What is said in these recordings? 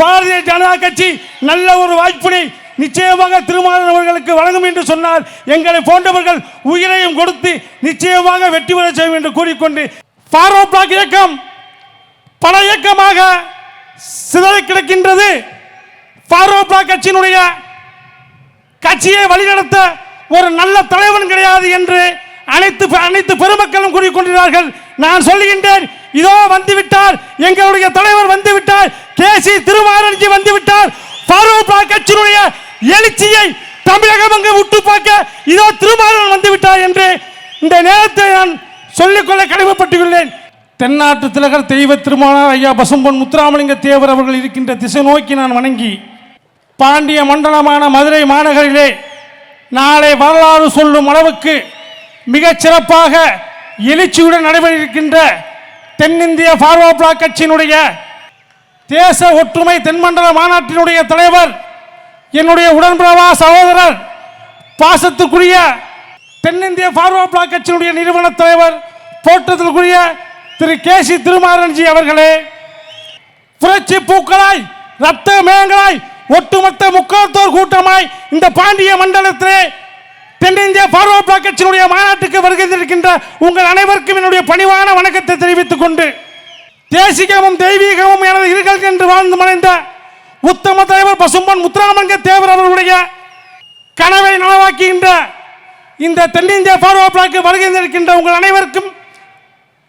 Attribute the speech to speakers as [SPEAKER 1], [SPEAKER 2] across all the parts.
[SPEAKER 1] பாரதிய ஜனதா கட்சி நல்ல ஒரு வாய்ப்பினை நிச்சயமாக திருமாவளவன் அவர்களுக்கு வழங்கும் என்று சொன்னால் எங்களை போன்றவர்கள் உயிரையும் கொடுத்து நிச்சயமாக வெற்றி பெற செய்யும் என்று கூறிக்கொண்டு ஃபாரோ பிளாக் இயக்கம் பல இயக்கமாக சிதறி கிடக்கின்றது. ஃபாரோ பிளாக் கட்சியினுடைய கட்சியை வழிநடத்த ஒரு நல்ல தலைவன் கிடையாது என்று அனைத்து அனைத்து பெருமக்களும் கூறிக்கொண்டிருக்கிறார்கள். நான் சொல்லுகின்றேன் இதோ வந்துவிட்டார். எங்களுடைய தலைவர் வந்துவிட்டார். கேசி திருமாரஞ்சி வந்துவிட்டார். ஃபாரூக் பிளாக் கட்சியினுடைய எழுச்சியை தமிழகம் அங்கு உற்று பார்க்க இதோ திருமாவளவன் வந்துவிட்டார் என்று இந்த நேரத்தை நான் சொல்லிக்கொள்ள கடமைப்பட்டுள்ளேன். தென்னாட்டு திலகர் தெய்வ திருமானார் ஐயா பசும்பொன் முத்துராமலிங்க தேவர் அவர்கள் இருக்கின்ற திசை நோக்கி நான் வணங்கி பாண்டிய மண்டலமான மதுரை மாநகரிலே நாளை வரலாறு சொல்லும் அளவுக்கு மிகச் சிறப்பாக எழுச்சியுடன் நடைபெற இருக்கின்ற தென்னிந்திய ஃபார்வர்ட் பிளாக் கட்சியினுடைய தேச ஒற்றுமை தென்மண்டல மாநாட்டினுடைய தலைவர் என்னுடைய உடன்பிரவா சகோதரர் பாசத்துக்குரிய தென்னிந்திய ஃபார்வர்ட் பிளாக் கட்சியினுடைய நிறுவன தலைவர் போற்றத்திற்குரிய திரு கேசி திருமாரன்ஜி அவர்களே புரட்சி பூக்களாய் ரத்த மேகங்களாய் ஒட்டுமொத்த முக்காத்தோர் கூட்டமாய் இந்த பாண்டிய மண்டலத்திலே தென்னிந்திய பார்வர்ட் பிளாக் கட்சியினுடைய மாநாட்டுக்கு வருகை இருக்கின்ற உங்கள் அனைவருக்கும் என்னுடைய பணிவான வணக்கத்தை தெரிவித்துக் கொண்டு தேசிகமும் தெய்வீகமும் எனது இருகள் என்று வாழ்ந்து மறைந்த உத்தம தலைவர் பசும்பன் முத்துராமலிங்க தேவர் அவர்களுடைய கனவை நனவாக்குகின்ற இந்த தென்னிந்திய பார்வர்ட் பிளாக்கு வருகை இருக்கின்ற உங்கள் அனைவருக்கும்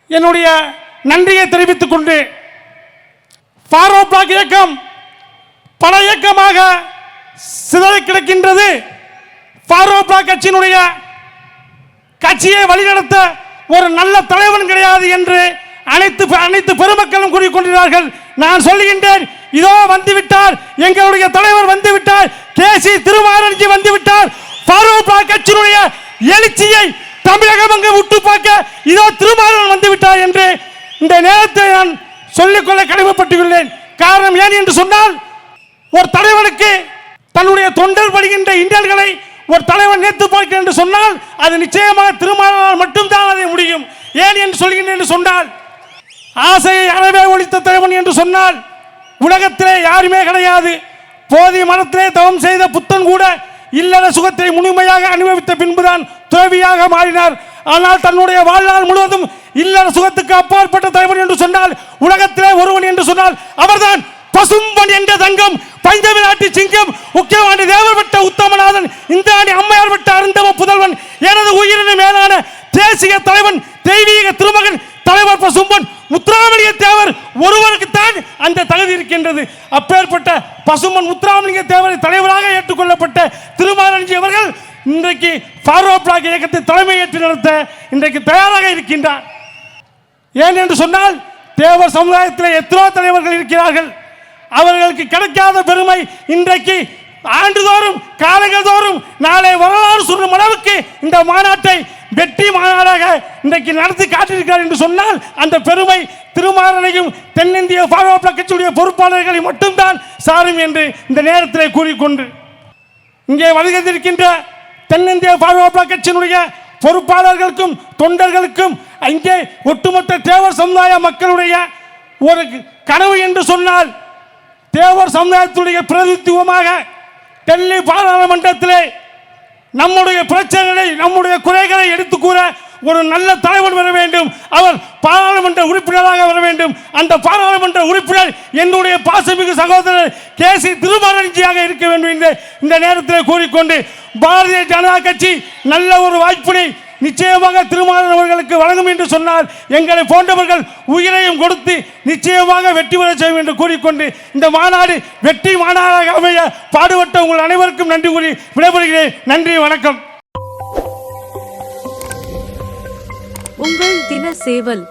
[SPEAKER 1] என்னுடைய நன்றியை தெரிவித்துக் கொண்டு ஃபாரோ பிளாக் இயக்கம் பல இயக்கமாக சிதறி கிடக்கின்றது. பாரோப்ரா கட்சியினுடைய கட்சியை வழிநடத்த ஒரு நல்ல தலைவன் கிடையாது என்று அனைத்து அனைத்து பெருமக்களும் கூறிக்கொண்டிருக்கிறார்கள். நான் சொல்லுகின்றேன் இதோ வந்துவிட்டார் எங்களுடைய தலைவர் வந்துவிட்டார் கேசி திருமாரஞ்சி வந்துவிட்டார். பாரோப்ரா கட்சியினுடைய எழுச்சியை தமிழகம் அங்கு விட்டு பார்க்க இதோ திருமாவளவன் வந்துவிட்டார் என்று இந்த நேரத்தை நான் சொல்லிக்கொள்ள கடமைப்பட்டுள்ளேன். காரணம் ஏன் என்று சொன்னால் ஒரு தலைவனுக்கு தன்னுடைய தொண்டர் படுகின்ற இந்தியர்களை ஒரு தலைவன் நேத்து பார்க்கிறேன் என்று சொன்னால் அது நிச்சயமாக திருமணம் மட்டும்தான் அதை முடியும். ஏன் என்று சொல்கின்றேன் என்று சொன்னால் ஆசையை அறவே ஒழித்த தலைவன் என்று சொன்னால் உலகத்திலே யாருமே கிடையாது. போதி மரத்திலே தவம் செய்த புத்தன் கூட இல்லற சுகத்தை முழுமையாக அனுபவித்த பின்புதான் துறவியாக மாறினார். ஆனால் தன்னுடைய வாழ்நாள் முழுவதும் இல்லற சுகத்துக்கு அப்பாற்பட்ட தலைவன் என்று சொன்னால் உலகத்திலே ஒருவன் என்று சொன்னால் அவர்தான் பசும்பன் என்ற தங்கம் பஞ்சமி நாட்டு சிங்கம் இந்த ஆணி அம்மையார் விட்ட அருந்தவ புதல்வன் எனது உயிரின மேலான தேசிய தலைவன் தெய்வீக திருமகன் தலைவர் பசும்பன் முத்துராமலிங்க தேவர் ஒருவருக்கு தான் அந்த தகுதி இருக்கின்றது. அப்பேற்பட்ட பசும்பன் முத்துராமலிங்க தேவரை தலைவராக ஏற்றுக்கொள்ளப்பட்ட திருமாரஞ்சி அவர்கள் இன்றைக்கு ஃபார்வர்ட் பிளாக் இயக்கத்தை தலைமையேற்று நடத்த இன்றைக்கு தயாராக இருக்கின்றார். ஏன் என்று சொன்னால் தேவர் சமுதாயத்தில் எத்தனோ தலைவர்கள் இருக்கிறார்கள். அவர்களுக்கு கிடைக்காத பெருமை இன்றைக்கு ஆண்டுதோறும் காலங்கள் தோறும் நாளை வரலாறு சொல்லும் அளவுக்கு இந்த மாநாட்டை வெற்றி மாநாடாக இன்றைக்கு நடத்தி காட்டியிருக்கிறார் என்று சொன்னால் அந்த பெருமை திருமாறனையும் தென்னிந்திய பாதுகாப்பு கட்சியுடைய பொறுப்பாளர்களை மட்டும்தான் சாரும் என்று இந்த நேரத்தில் கூறிக்கொண்டு இங்கே வருகின்றிருக்கின்ற தென்னிந்திய பாதுகாப்பு கட்சியினுடைய பொறுப்பாளர்களுக்கும் தொண்டர்களுக்கும் இங்கே ஒட்டுமொத்த தேவர் சமுதாய மக்களுடைய ஒரு கனவு என்று சொன்னால் தேவர் சமுதாயத்துடைய பிரதித்துவமாக டெல்லி பாராளுமன்றத்திலே நம்முடைய பிரச்சனைகளை நம்முடைய குறைகளை எடுத்து கூற ஒரு நல்ல தலைவர் வர வேண்டும். அவர் பாராளுமன்ற உறுப்பினராக வர வேண்டும். அந்த பாராளுமன்ற உறுப்பினர் என்னுடைய பாசமிகு சகோதரர் கே சி திருமணஞ்சியாக இருக்க வேண்டும் என்று இந்த நேரத்தில் கூறிக்கொண்டு பாரதிய ஜனதா கட்சி நல்ல ஒரு வாய்ப்பினை நிச்சயமாக திருமாவளவன் அவர்களுக்கு வழங்கும் என்று சொன்னால் எங்களை போன்றவர்கள் உயிரையும் கொடுத்து நிச்சயமாக வெற்றி பெற செய்யும் என்று கூறிக்கொண்டு இந்த மாநாடு வெற்றி மாநாடாக அமைய பாடுபட்ட உங்கள் அனைவருக்கும் நன்றி கூறி விடைபெறுகிறேன். நன்றி வணக்கம்.
[SPEAKER 2] உங்கள் தின சேவல்